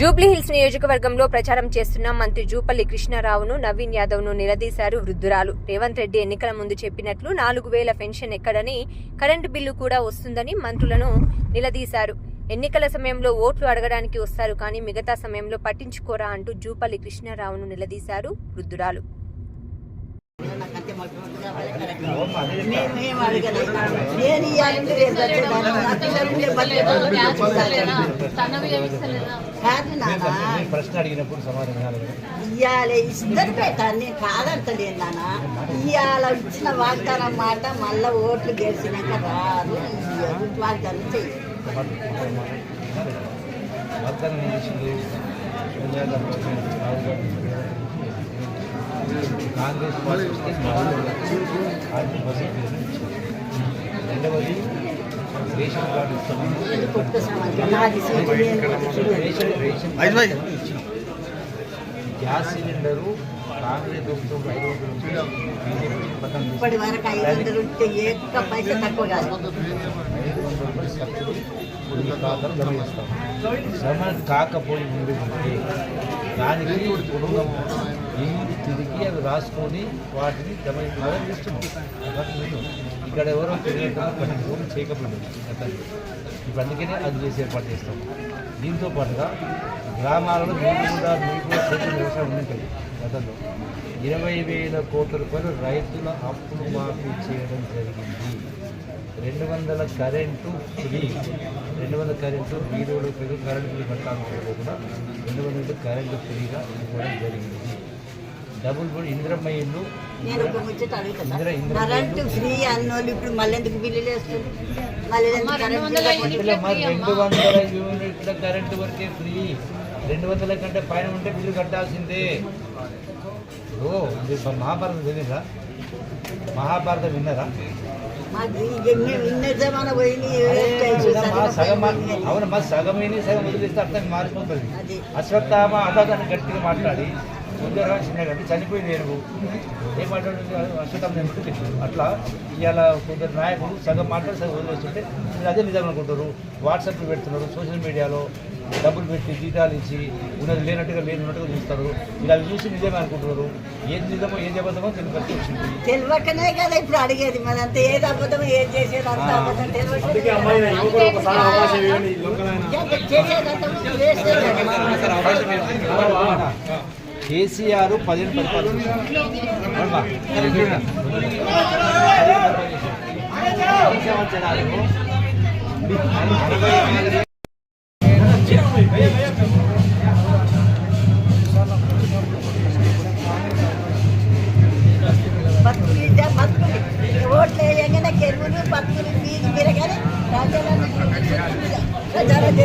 జూబ్లీహిల్స్ నియోజకవర్గంలో ప్రచారం చేస్తున్న మంత్రి జూపల్లి కృష్ణారావును నవీన్ యాదవ్ను నిలదీశారు వృద్ధురాలు. రేవంత్ రెడ్డి ఎన్నికల ముందు చెప్పినట్లు నాలుగు వేల పెన్షన్ ఎక్కడని కరెంటు బిల్లు కూడా వస్తుందని మంత్రులను నిలదీశారు. ఎన్నికల సమయంలో ఓట్లు అడగడానికి వస్తారు కానీ మిగతా సమయంలో పట్టించుకోరా అంటూ జూపల్లి కృష్ణారావును నిలదీశారు వృద్ధురాలు. మేమేం అడగలేదు నేను ఇవ్వాలంటే రేపు ప్రశ్న అడిగినప్పుడు సమాధానం కాలేదు ఇద్దరు పెట్టాను నేను కాదంటలేదు నాన్న ఇవాళ ఇచ్చిన వాగ్దానం మాట మళ్ళా ఓట్లు గెలిచినాక రాదు వాగ్దానం చెయ్యి వాగ్దానం కాంగ్రెస్ పార్టీ వస్తే ఆర్థిక రెండవది రేషన్ కార్డు ఇస్తాము. గ్యాస్ సిలిండరు కాంగ్రెస్ ప్రభుత్వం ఐదు వందల కాకపోయి ఉంటే దానికి కుటుంబం ఇంటి తిరిగి అవి రాసుకొని వాటిని జమ చేస్తున్నాం ఇక్కడ ఎవరో తెలియకుండా పని చేయకపోయింది ఇప్పుడు అందుకనే అది చేసి ఏర్పాటు చేస్తాం. దీంతో పాటుగా గ్రామాలలో నీళ్ళు కూడా నీళ్ళు కూడా వ్యవసాయం ఉంటుంది గతంలో. ఇరవై వేల కోట్ల రూపాయలు రైతుల అప్పులు మాఫీ చేయడం జరిగింది. రెండు వందల కరెంటు ఫ్రీ. రెండు వందల కరెంటు వీధులు కరెంటు బిల్లు కూడా రెండు వందల కరెంటు ఫ్రీగా ఇవ్వడం జరిగింది. డబుల్ బెడ్ ఇంద్రమ్మ ఇల్లు. నేను ఒక ముచ్చట అడుగుతున్నా ఇందిరా ఇందిరా కరెంటు ఫ్రీ అన్నోళ్ళు ఇప్పుడు మళ్ళీ ఎందుకు బిల్లులు వేస్తుంది మళ్ళీ ఎందుకు కరెంటు బిల్లు ఇందులో మరి రెండు వందల యూనిట్ల కరెంటు వరకే ఫ్రీ. రెండు వందల కంటే పైన ఉంటే బిల్లు కట్టాల్సిందే. ఓ మహాభారతం తెలియదా మహాభారతం విన్నారా? అవును మా సగం విని సగం వదిలిస్తే అర్థం మారిపోతుంది. అది. అశ్వత్థామ అదాదాన్ని గట్టిగా మాట్లాడి. సుందరరావు చిన్నగా అంటే చనిపోయింది ఏనుగు. ఏం మాట్లాడుతుంది? అశ్వత్థామ ఎందుకు అట్లా ఇవాళ కొందరు నాయకులు సగం మాట్లాడి సగం వదిలేస్తుంటే మీరు అదే నిజం అనుకుంటారు వాట్సాప్లో పెడుతున్నారు సోషల్ మీడియాలో డబ్బులు పెట్టి జీతాలు ఇచ్చి ఉన్నది లేనట్టుగా లేనట్టుగా చూస్తారు. మీరు అవి చూసి నిజమే అనుకుంటున్నారు. ఏది నిజమో ఏది అబద్ధమో వచ్చింది. తెలియకనే కదా ఇప్పుడు అడిగేది. మరి అంత ఏది అబద్ధం ఏది చేసేది అంత అబద్ధం వేసేది కేసీఆర్ పదిహేను పరిపాలన అవునా? ఓట్లు వేయగానే కెరువులు ప్రజలను ప్రచారం